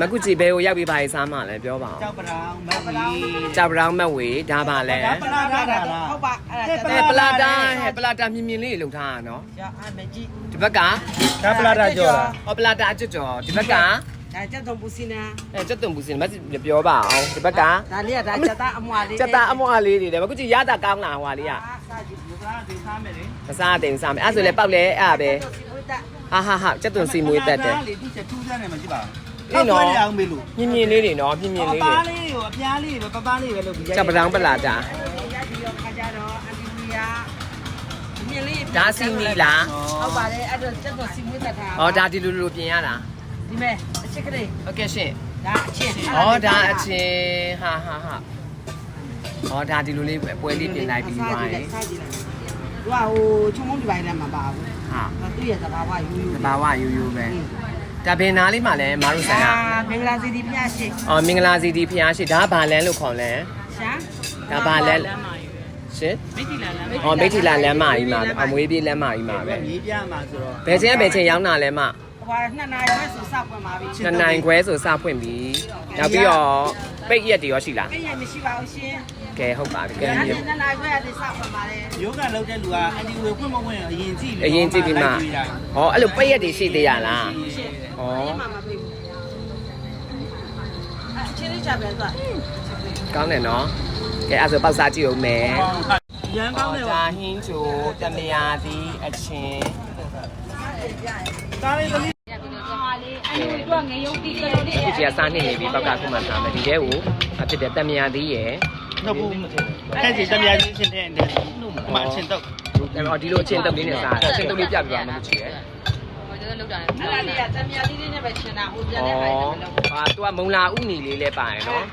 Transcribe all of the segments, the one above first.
မကုချီဘဲကိုရောက်ပြီးပါရေးစားမှလည်းပြောပါကြောအောင်က်ပလောင်မဝီကြောက်ပရောင်းမက်ဝေဒါပါလဲဒါပလာတာလားဟုတ်ပါအဲ့ဒါအဲပလာတာဟဲ့ပလာတာမြင်မြင်လေးလုံထားတာနော်ရအမကြီးဒီဘက်ကဒါပလာတာကြော်တာဟောပလာတာအကျွတ်ကျော်ဒီဘက်ကဒါကြက်တုံပူစီနာအဲကျွတ်တုံပူစင်မပြောပါအောင်ဒီဘက်ကဒါလေးကဒါကြက်သားအမွာလေးစက်သားအမွားလေးတွေတယ်မကုချီရတာကောင်းလားဟွာလေးကစားကြည့်လူသားဒီစားမယ်လေမစားတယ်မစားမယ်အဲ့ဆိုလဲပေါက်လဲအဲ့ဒါပဲစီဝတ်တာဟာဟာဟာကျွတ်တုံစီမွေးတက်တယ်လေဒီချက်ထူးဆန်းနေမှာကြည့်ပါ အေးနော်အောင်မေးလို့မြင်မြင်လေးတွေနော်မြင်မြင်လေးပါတွေလေးကိုအပြားလေးပဲပပလေးပဲလုပ်ပြီးကြောက်ပရောင်းပလာတာရပြီးတော့ခါကြတော့အန်တီမီယာမြင်လေးဒါစီနီလားဟုတ်ပါတယ်အဲ့တော့ကြက်တုံစီဝတ်တာ။အော်ဒါဒီလိုလိုပြင်ရတာဒီမဲ့အချစ်ကလေး။ဟုတ်ကဲ့ရှင်ဒါအချင်း။အော်ဒါအချင်းဟာဟာဟာ။အော်ဒါဒီလိုလေးပွဲလေးပြင်လိုက်ပြီးသွားရင်စားကြည့်လိုက်သူကဟိုချုံမုံဒီပိုင်းလည်းမပါဘူးဟာဒါသူ့ရဲ့သဘာဝယူယူတဘာဝယူယူပဲ။ ဒါဘယ်နာလေးမှလဲမတို့ဆိုင်ကမင်္ဂလာစီဒီဖျားရှိ။အော်မင်္ဂလာစီဒီဖျားရှိဒါဘာလန်းလို့ခေါ်လဲရှာ။ဒါဘာလဲရှင်။မိထီလာလမ်း။အော်မိထီလာလမ်းမကြီးမှာပဲအမွေးပြေးလမ်းမကြီးမှာပဲရေးပြမှာဆိုတော့။ဘယ်ချိန်ကဘယ်ချိန်ရောက်တာလဲမဟိုကနှစ်နာရီပဲဆိုစောက်ပွင့်ပါပြီ။နှစ်နိုင်ခွဲဆိုစဖွင့်ပြီ။နောက်ပြီးတော့ပိတ်ရက်တွေရောရှိလားအဲ့ရမရှိပါဘူးရှင်။ကဲဟုတ်ပါပြီ။ကဲအဲ့မြေဒီနှစ်နာရီပဲအဒီစောက်ပွင့်ပါတယ်ယောဂလောက်တဲ့လူကအန်ဒီဝေဖွင့်မဖွင့်အရင်ကြည့်အရင်ကြည့်ပြီးမှဟောအဲ့လိုပိတ်ရက်တွေရှိသေးရလားရှင်ဟော အဲ့မှာမပြေဘူးအချင်းလေးချပြန်သွားကောင်းတယ်နော်ကဲအဲ့ဆိုပေါက်စားကြည့်အောင်မယ်ရန်ကောင်းတယ်ပါဒါဟင်းချိုတမယာသည်အချင်းဒါလေးသမီးအခုကြီးကစားနေနေပြီပေါက်ကခုမှစားမယ်ဒီထဲကိုအဖြစ်တဲ့တမယာသည်ရယ်တော့ဘူးအဲ့ဒီတမယာကြီးချင်းတဲ့နဲ့အမချင်းတော့အော်ဒီလိုအချင်းတုပ်လေးနဲ့စားအချင်းတုပ်လေးပြပြပါမယ်ချီရ ယ်အဲ့ဒါလေးကတမယာလေးလေးနဲ့ပဲရှင်တာဟိုပြန်ဩတဲ့ခိုင်းတယ်မလို့ဟာသူကမုံလာဥနီလေးလည်းပါတယ်နော်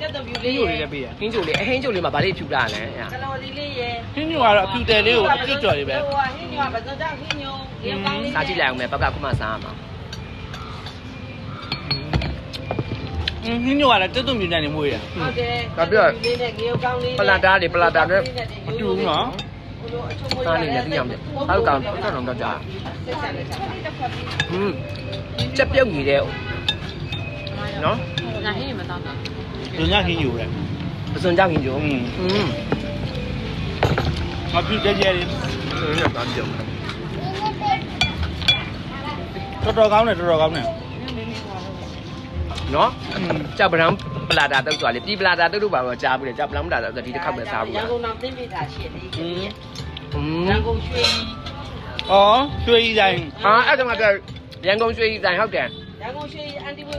ကျက်တပြူဒီလေးလိုရလေးလည်းပေးရဟင်းချိုလေးအဟင်းချိုလေးမှာဗာလေးဖြူလာလဲအဲ့ကလော်လီလေးရဟင်းညိုကတော့အဖြူတယ်လေးကိုအပြစ်ကြော်လေးပဲဟိုကဟင်းညောဘယ်တော့ကြောင့်ဟင်းညောရေကောင်းလေးစားကြည့်လိုက်အောင်မယ်ပေါက်ကခုမှစားရမှာဟင်းညိုကလည်းတွတ်တွတ်မြူနေနေမွေးရဟုတ်တယ်လေးနဲ့ငေကောင်းလေးပလာတာတွေပလာတာတွေမတူဘူးနော် စားနေတယ်သိအောင်တယ်ဟောက်ကောင်တော့တော့တော့ကြာ ဆက်ဆက်လေးချက်လေးတစ်ခွက်ပြီး ဟင်းချက်ပြုတ်နေတဲ့နော် လူညဟင်းညိုပဲ ပစွန်ကြောက်ရင်ကြုံ อืม อืม အဖြူတဲကျဲလေး ဆိုရင်တော့ကြုံ တော်တော်ကောင်းတယ်တော်တော်ကောင်းတယ် နော် อืม ကြောက်ပရံ ပလာတာတုပ်ဆိုတာလေပြီပလာတာတုပ်တို့ပါတော့ကြားဘူးလေကြားပလာမလာတာဆိုဒီတစ်ခေါက်ပဲစားဘူးရန်ကုန်တောင်သိမိတာရှိတယ်ဟင်းရန်ကုန်ရွှေကြီးဩရွှေကြီးဆိုင်ဟာအဲ့ဒါမှကရန်ကုန်ရွှေကြီးဆိုင်ဟုတ်တယ်ရန်ကုန်ရွှေကြီးအန်တီဝေ